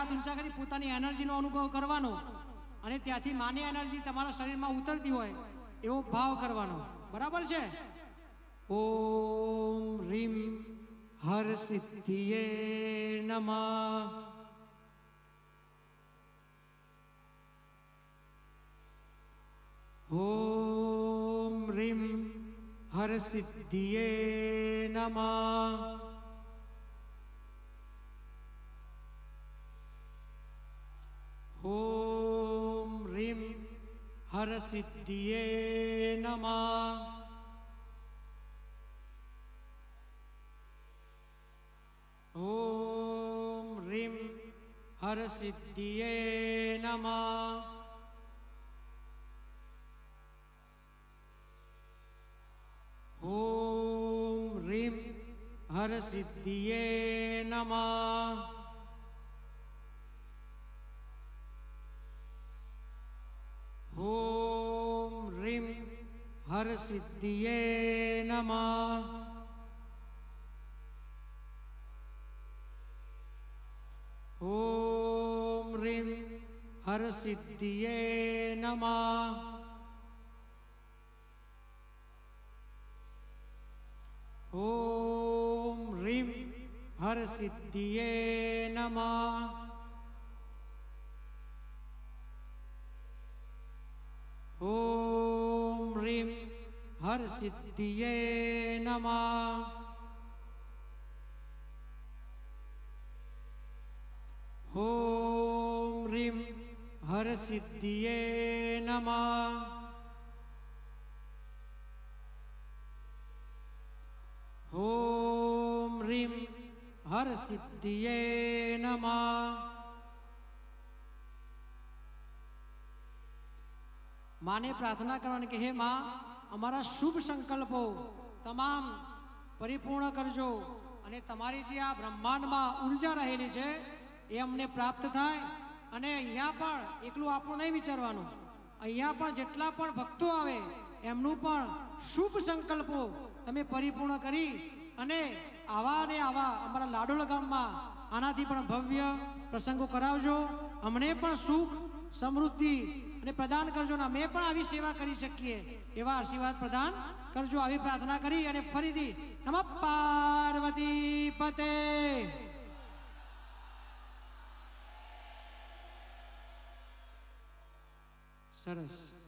હાથ ઊંચા કરી પોતાની એનર્જીનો અનુભવ કરવાનો અને ત્યાંથી માની એનર્જી તમારા શરીરમાં ઉતરતી હોય એવો ભાવ કરવાનો. બરાબર છે? ઓમ રીમ હર સિદ્ધિએ નમઃ. ઓમ રીમ હર સિદ્ધિએ हरसिद्धिये नमः। ॐ ह्रीं हरसिद्धिये नमः। ॐ ह्रीं हरसिद्धिये नमः। हरसिद्धिये नमः। ॐ ह्रीं हरसिद्धिये नमः। ॐ ह्रीं हरसिद्धिये नमः। हर सिद्धिये नमा। हो रीम हर सिद्धिये नमा। हो रीम हर सिद्धिये नमा। माने प्रार्थना करवाने के हे माँ અમારા શુભ સંકલ્પો તમામ પરિપૂર્ણ કરજો અને તમારી જે આ બ્રહ્માંડમાં ઊર્જા રહેલી છે, એ અમને પ્રાપ્ત થાય અને અહીંયા પણ એકલું આપણું નહીં વિચારવાનું. અહીંયા પણ જેટલા પણ ભક્તો આવે, એમનું પણ શુભ સંકલ્પો તમે પરિપૂર્ણ કરી અને આવા ને આવા અમારા લાડોળ ગામમાં આનાથી પણ ભવ્ય પ્રસંગો કરાવજો. અમને પણ સુખ સમૃદ્ધિ અને પ્રદાન કરજો ને અમે પણ આવી સેવા કરી શકીએ. એવા આશીર્વાદ પ્રદાન કરજો. આવી પ્રાર્થના કરી અને ફરીથી નમ પાર્વતી પતે. સરસ.